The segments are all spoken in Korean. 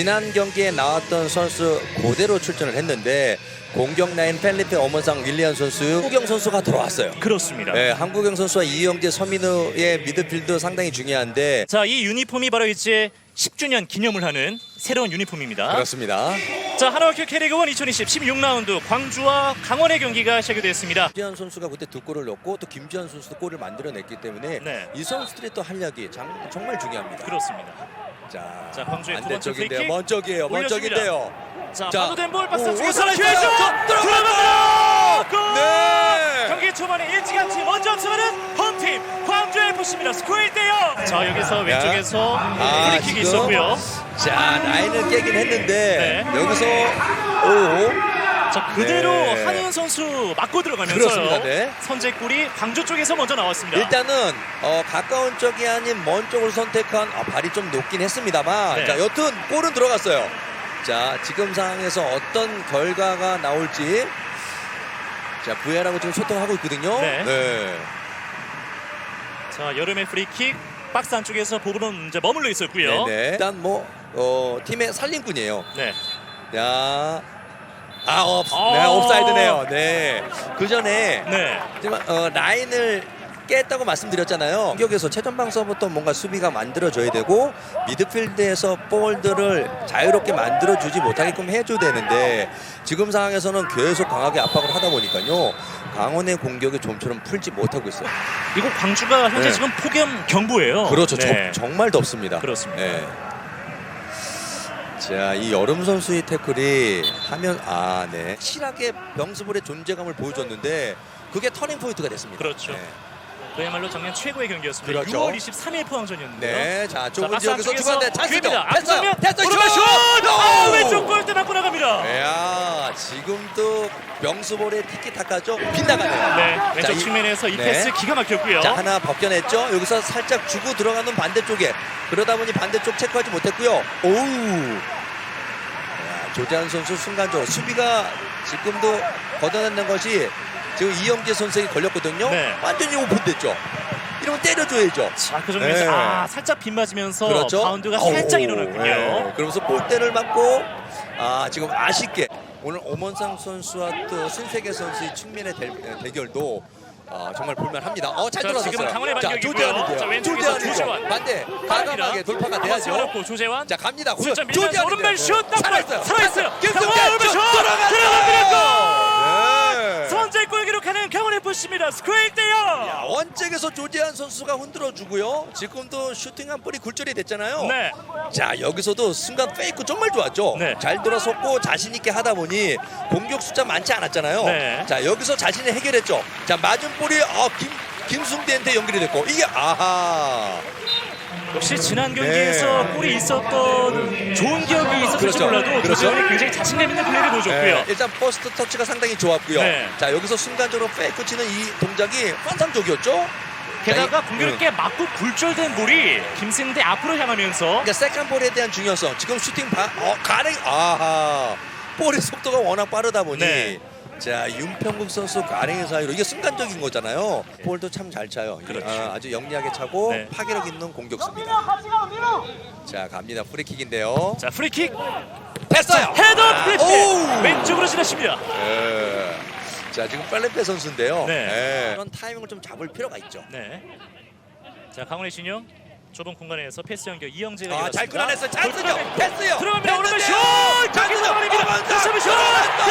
지난 경기에 나왔던 선수 그대로 출전을 했는데 공격 라인 펠리페 어머상 윌리안 선수, 한국영 선수가 들어왔어요. 그렇습니다. 네, 한국영 선수와 이영재, 서민우의 미드필드 상당히 중요한데 자, 이 유니폼이 바로 이제 10주년 기념을 하는 새로운 유니폼입니다. 그렇습니다. 자, 하나원큐 캐리그원 2020 16라운드 광주와 강원의 경기가 시작이 됐습니다. 김지현 선수가 그때 두 골을 넣고 또 김지현 선수도 골을 만들어냈기 때문에 네. 이 선수들의 또 활약이 장- 정말 중요합니다. 그렇습니다. 자, 자, 광주의 두 번째 반대쪽인데요. 프리킥 먼 쪽이에요. 먼 올려줍니다. 쪽인데요. 자, 자, 파도된 볼 박스 오, 안쪽에서 오선을 기회죠. 들어갔죠. 들어갑니다. 골! 네. 경기 초반에 일찌감치 먼저 앞서가는 홈팀 광주 FC입니다. 스코어 1대0. 자, 여기서 왼쪽에서 아, 프리킥이 지금? 있었고요. 자, 라인을 깨긴 했는데 네. 여기서 오 자, 그대로 네. 한희은 선수 맞고 들어가면서요. 그렇습니다. 네. 선제골이 광주 쪽에서 먼저 나왔습니다. 일단은 어, 가까운 쪽이 아닌 먼 쪽을 선택한 아, 발이 좀 높긴 했습니다만 네. 자 여튼 골은 들어갔어요. 자 지금 상황에서 어떤 결과가 나올지 자 VR하고 지금 소통하고 있거든요. 네. 자, 여름의 프리킥 박스 안쪽에서 보브는 이제 머물러 있었고요. 네네. 일단 뭐 어, 팀의 살림꾼이에요. 네. 야. 아, 업, 어. 네, 옵사이드네요. 네. 그 전에 네. 하지만 어, 라인을 깼다고 말씀드렸잖아요. 공격에서 최전방서부터 뭔가 수비가 만들어져야 되고 미드필드에서 볼들을 자유롭게 만들어주지 못하게끔 해줘야 되는데 지금 상황에서는 계속 강하게 압박을 하다 보니까요. 강원의 공격이 좀처럼 풀지 못하고 있어요. 이거 광주가 현재 네. 지금 폭염 경보예요. 그렇죠. 네. 정, 정말 덥습니다. 그렇습니다. 네. 자, 이 여름 선수의 태클이 하면 아, 네. 확실하게 병수볼의 존재감을 보여줬는데 그게 터닝 포인트가 됐습니다. 그렇죠. 네. 그야말로 작년 최고의 경기였습니다. 그렇죠. 6월 23일 포항전이었는데요. 네, 자 좁은 지역에서 주간대 찬스죠. 기회입니다. 됐어요, 앞서면 됐어요, 슛! 아, 오! 왼쪽 골대 맞고 나갑니다. 네. 야, 지금도 명수볼의 티키타카죠. 빗나가네요. 네, 왼쪽 자, 이- 측면에서 이 네. 패스 기가 막혔고요. 자 하나 벗겨냈죠. 여기서 살짝 주고 들어가는 반대쪽에 그러다 보니 반대쪽 체크하지 못했고요. 오우. 야, 조재한 선수 순간적으로 수비가 지금도 걷어내는 것이 지금 이영재 선수에게 걸렸거든요. 네. 완전히 오픈됐죠. 이러면 때려줘야죠. 자, 그 정도에서 네. 아, 살짝 빗 맞으면서 그렇죠. 바운드가 살짝 일어났군요. 네. 그러면서 볼대를 맞고 아 지금 아쉽게 오늘 오먼상 선수와 또 신세계 선수의 측면의 대, 대결도 아, 정말 볼만합니다. 어, 잘 자, 들어갔어요. 지금은 강원의 자, 반격이고요. 조재환인데요. 자, 왼쪽에서 조재환이죠. 조재환. 반대. 과감하게 돌파가 돼야죠. 세워놓고 조재환. 자, 갑니다. 밀면서 조재환인데요. 오른발 슛! 딱. 살아있어요. 김승태 강원 오른발 슛! 들어갔어요. 들어갑니다. 네. 강원 FC입니다. 1대0. 야, 원잭에서 조재환 선수가 흔들어 주고요. 지금도 슈팅 한 볼이 굴절이 됐잖아요. 네. 자 여기서도 순간 페이크 정말 좋았죠. 네. 잘 돌아섰고 자신 있게 하다 보니 공격 숫자 많지 않았잖아요. 네. 자 여기서 자신이 해결했죠. 자 맞은 볼이 어, 김 김승대한테 연결이 됐고 이게 아하. 역시 지난 경기에서 네. 골이 있었던 좋은 기억이 있었을지 그렇죠. 몰라도 그렇죠. 조재환이 굉장히 자신감 있는 플레이를 보여줬고요. 네, 일단 퍼스트 터치가 상당히 좋았고요. 네. 자 여기서 순간적으로 페이크 치는 이 동작이 환상적이었죠. 게다가 자, 이- 공교롭게 맞고 굴절된 볼이 김승대 앞으로 향하면서 그러니까 세컨 볼에 대한 중요성. 지금 슈팅 바, 어, 가랭 아하. 볼의 속도가 워낙 빠르다 보니 네. 자 윤평국 선수 가랭의 사이로 이게 순간적인 거잖아요. 볼도 참 잘 차요. 그렇죠. 아, 주 영리하게 차고 네. 파괴력 있는 공격수입니다. 자 갑니다. 프리킥인데요. 자 프리킥 됐어요. 헤더 아, 프리킥 오우. 왼쪽으로 지나칩니다. 예. 자 지금 빨레페 선수인데요. 네. 예. 그런 타이밍을 좀 잡을 필요가 있죠. 네. 자 강원의 신용 좁은 공간에서 패스 연결 이영재가 아, 잘. 끊어냈어요. 골 됐어요. 들어갑니다. 오른발 슛! 상황입니다. 어머나. 다시 슛! 들어갑니다.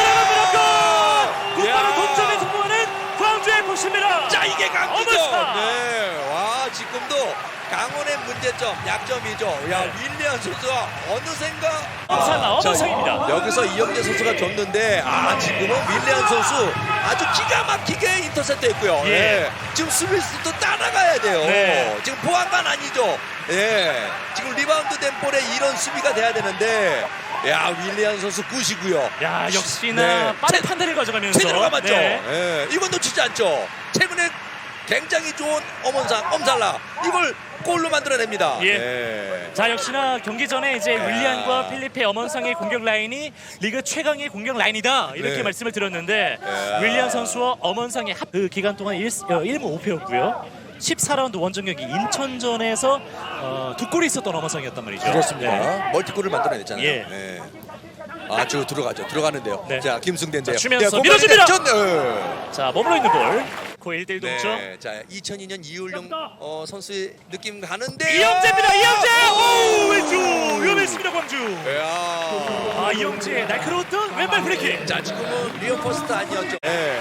골! 곧바로 야. 동점에 성공하는 광주 FC입니다. 자 이게. 어머나. 네. 와 지금도 강원의 문제점, 약점이죠. 야 네. 윌리안 선수가 어느샌가 엄살나, 자, 어머상입니다. 여기서 이영재 선수가 줬는데 아 지금은 윌리안 선수 아주 기가 막히게 인터셉트 했고요. 예. 예. 지금 스미스도 따라가야 돼요. 네. 지금 보안관 아니죠. 예. 지금 리바운드 된 볼에 이런 수비가 돼야 되는데 야 윌리안 선수 굿이고요. 야 역시나 네. 빠른 제- 판단을 가져가면서 제대로 감았죠. 네. 예, 이건 놓치지 않죠. 최근에 굉장히 좋은 엄원상 엄살라 이걸 골로 만들어냅니다. 예. 예. 자 역시나 경기 전에 이제 야. 윌리안과 필리페 엄원상의 공격 라인이 리그 최강의 공격 라인이다 이렇게 네. 말씀을 드렸는데 야. 윌리안 선수와 엄원상의 합 그 기간 동안 1, 어, 1무 5패였고요. 14라운드 원정 경기 인천전에서 어, 두 골이 있었던 어머성이었단 말이죠. 그렇습니다. 네. 멀티골을 만들어냈잖아요. 예. 네. 아주 들어가죠. 들어가는데요. 네. 자 김승대인데요. 자, 추면서 야, 밀어줍니다. 전, 네. 자 머물러 있는 볼. 코 1대1 동점. 네. 자 2002년 이울령 어, 선수의 느낌 가는데 이영재입니다. 이영재. 오 왼쪽 위험했습니다 광주. 이야. 아 이영재 날카로웠던 왼발 브레이킹. 자 지금은 리어 퍼스트 아니었죠. 네.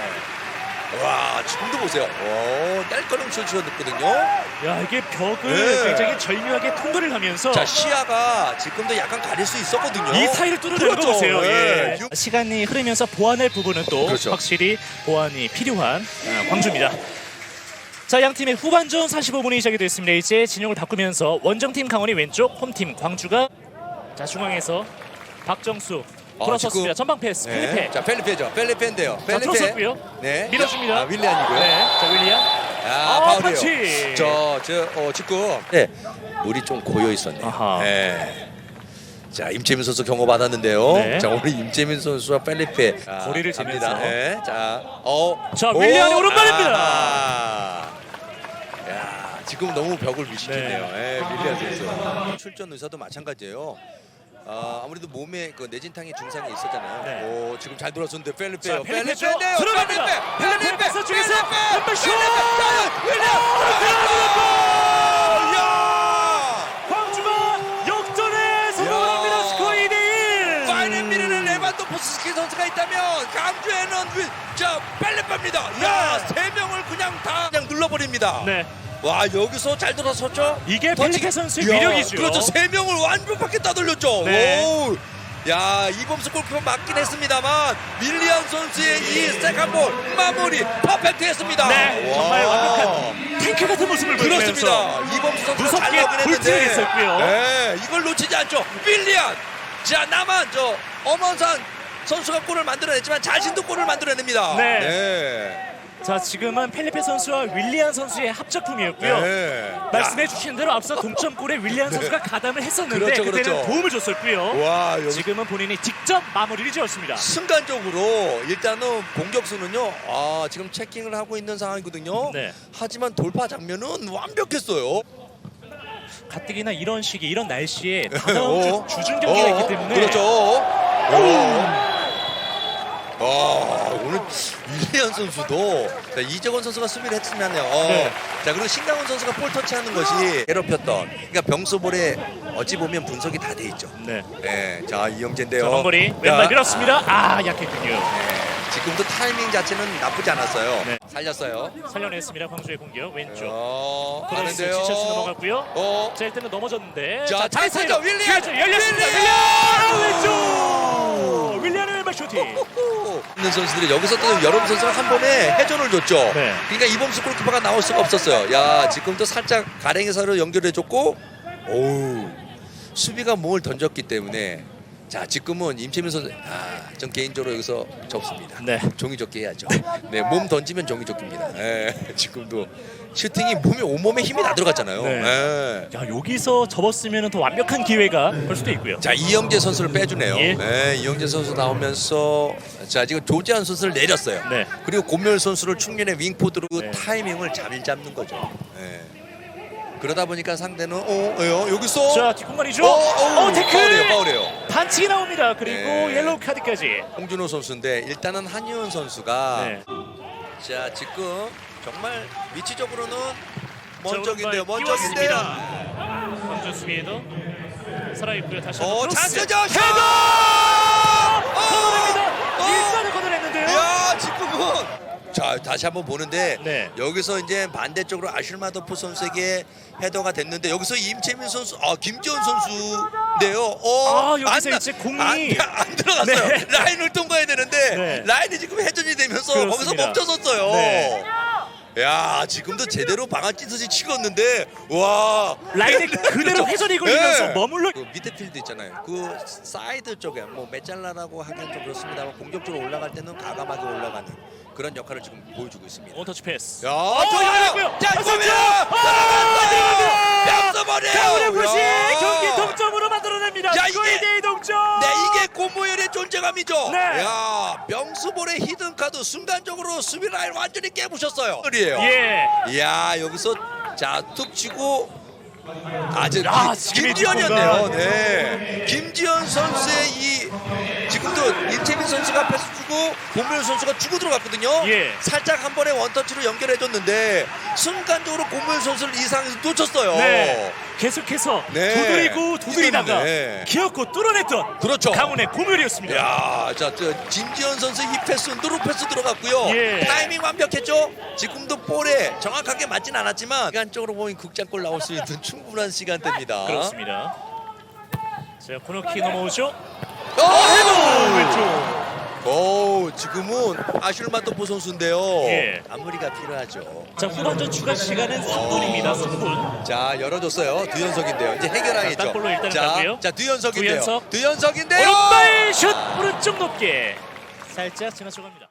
와 지금도 보세요. 오 날카로운 슛이었거든요. 야 이게 벽을 네. 굉장히 절묘하게 통과를 하면서 자 시야가 지금도 약간 가릴 수 있었거든요. 이 사이를 뚫어내는 거 그렇죠. 보세요. 네. 예. 시간이 흐르면서 보완할 부분은 또 그렇죠. 확실히 보완이 필요한 아, 광주입니다. 자, 양 팀의 후반전 45분이 시작이 됐습니다. 이제 진영을 바꾸면서 원정팀 강원이 왼쪽, 홈팀 광주가 자 중앙에서 박정수 아, 돌아섰습니다. 전방 패스 네. 필리페. 자 펠리페죠. 펠리페인데요. 자, 펠리페. 들어섰고요. 네. 밀어줍니다. 아, 윌리안이고요. 네, 자 윌리안. 아, 아, 파울이에요. 펀치. 저, 저, 어, 직구. 네. 물이 좀 고여 있었네요. 아하. 네. 자, 임채민 선수 경고 받았는데요. 네. 자, 오늘 임채민 선수와 펠리페 자, 거리를 갑니다. 재면서. 네. 자, 어. 자, 오, 윌리안의 오른발입니다. 아하. 야, 지금 너무 벽을 위시키네요. 네. 윌리안 선수. 출전 의사도 마찬가지예요. 아, 아무래도 몸에 그 내진탕의 증상이 있었잖아요. 네. 오, 지금 잘 돌았었는데 자, 펠리페요. 펠리페인데요. 들어갑니다. 펠리페 패스 중에서 왼발 슛! 야! 광주가 역전에 성공합니다. 야. 스코어 2대 1. 파이널 미래는 레반도프스키 선수가 있다면 강주에는 위- 저 펠리페입니다. 야, 세 명을 그냥 다 그냥 눌러버립니다. 네. 와, 여기서 잘 돌아섰죠? 이게 지- 선수의 야, 위력이죠. 그렇죠. 세 명을 완벽하게 따돌렸죠. 네. 오. 야, 이범수 골키퍼 맞긴 했습니다만 밀리안 선수의 이 세컨 볼 마무리 퍼펙트했습니다. 네, 와. 정말 완벽한 탱크 같은 모습을 보여주면서 그렇습니다. 이범수 선수가 무섭게 잘 나오긴 불티를 했는데 했었고요. 네, 이걸 놓치지 않죠. 밀리안. 자, 나만 저 엄원산 선수가 골을 만들어냈지만 자신도 골을 만들어냅니다. 네. 네. 자 지금은 펠리페 선수와 윌리안 선수의 합작품이었고요. 네. 말씀해 주신 대로 앞서 동점골에 윌리안 선수가 가담을 했었는데 그렇죠, 그때는 그렇죠. 도움을 줬었고요. 야, 와, 여기 지금은 본인이 직접 마무리를 지었습니다. 순간적으로 일단은 공격수는요. 아, 지금 체킹을 하고 있는 상황이거든요. 네. 하지만 돌파 장면은 완벽했어요. 가뜩이나 이런 시기 이런 날씨에 주 어. 주중 경기가 어, 있기 때문에 그렇죠. 어. 아, 오늘 이리안 선수도 자, 이재권 선수가 수비를 했으면요. 어. 네. 자 그리고 신강훈 선수가 볼 터치하는 것이 괴롭혔던. 그러니까 병수볼에 어찌 보면 분석이 다 돼 있죠. 네. 네, 자 이영재인데요. 자, 먼거리 자, 왼발 밀었습니다. 아 약했군요. 네, 지금도 타이밍 자체는 나쁘지 않았어요. 네. 살렸어요. 살려냈습니다. 광주의 공격 왼쪽. 어, 크로스 가는데요. 지셔츠 넘어갔고요. 어, 자 일단은 넘어졌는데 자, 잘 사이드로 살려, 윌리안! 열렸습니다. 윌리안! 윌리안 왼쪽 윌리안의 왼발 슈팅. 있는 선수들이 여기서 또 여름 선수가 한 번에 회전을 줬죠. 네. 그러니까 이범수 골키퍼가 나올 수가 없었어요. 야 지금도 살짝 가랭이사로 연결해줬고, 오 수비가 몸을 던졌기 때문에 자 지금은 임채민 선수, 아 전 개인적으로 여기서 접습니다. 네. 종이 접기 해야죠. 네, 몸 던지면 종이 접기입니다. 네, 지금도 슈팅이 몸에 온몸에 힘이 다 들어갔잖아요. 네. 네. 야 여기서 접었으면 더 완벽한 기회가 올 수도 있고요. 자 이영재 선수를 빼주네요. 예. 네, 이영재 선수 나오면서 자 지금 조재한 선수를 내렸어요. 네. 그리고 고멸 선수를 충전의 윙포드로 네. 타이밍을 잘 잡는 거죠. 네. 그러다 보니까 상대는 어, 어 여기서 자 뒷공간이죠. 어, 어, 어 태클. 파울이에요, 파울이에요. 반칙이 나옵니다. 그리고 네. 옐로우 카드까지. 홍준호 선수인데 일단은 한유은 선수가 네. 자 지금 정말 위치적으로는 먼적인데요, 먼적인데요. 띄웠습니다. 광주 수비에도 살아있고요. 다시 한번 어, 크로스. 찬스죠, 슛! 걷어냅니다. 어! 일단은 걷어냈는데요. 야 지금은 자 다시 한번 보는데 네. 여기서 이제 반대쪽으로 아실마도프 선수에게 헤더가 됐는데 여기서 임채민 선수 아 김지원 선수인데요. 어, 아, 여기서 이제 공이- 안, 안 들어갔어요. 네. 라인을 통과해야 되는데 네. 라인이 지금 회전이 되면서 거기서 그렇습니다. 멈춰섰어요. 네. 야 지금도 제대로 방아 찢듯이 치었는데 와 라인에 그대로 회전이 걸리면서 네. 머물러. 그 미드필드 있잖아요. 그 사이드 쪽에 뭐 메잘라라고 하기엔 좀 그렇습니다만 공격적으로 올라갈 때는 가감하게 올라가는 그런 역할을 지금 보여주고 있습니다. 원터치 패스. 야. 강훈의 푸시 야. 경기 동점으로 만들어냅니다. 야, 이게- 2대2 동점. 네, 이게 고모열의 존재 존재감이죠. 네. 야 명수볼의 히든 카드 순간적으로 수비 라인 완전히 깨부셨어요. 이에요. 예. 이야 여기서 자툭 치고 아주 아, 기- 지금의 김지현이었네요. 네. 김지현 선수의 이 지금도 임채민 선수가 패스 주고 고물 선수가 주고 들어갔거든요. 예. 살짝 한 번에 원터치로 연결해줬는데 순간적으로 고물 선수를 이상에서 놓쳤어요. 네. 계속해서 네. 두드리고 두드리다가 네. 기어코 뚫어냈던 그렇죠. 강훈의 고멸이었습니다. 야, 자, 저 김지현 선수 이 패스 누루 패스 들어갔고요. 예. 타이밍 완벽했죠. 지금도 볼에 정확하게 맞진 않았지만 시간적으로 보면 극장골 나올 수 있는 충분한 시간대입니다. 그렇습니다. 자 코너킥 넘어오죠. 오! 헤더 왼쪽. 오, 지금은 아슐마토포 선수인데요. 예. 마무리가 필요하죠. 자 후반전 추가 시간은 3분입니다. 3분. 자, 열어줬어요. 두현석인데요. 이제 해결하겠죠. 땅볼로 일단은 자, 가고요. 자, 두현석인데요. 두현석. 두현석인데요. 오른발 슛 오른쪽 높게 살짝 지나쳐 갑니다.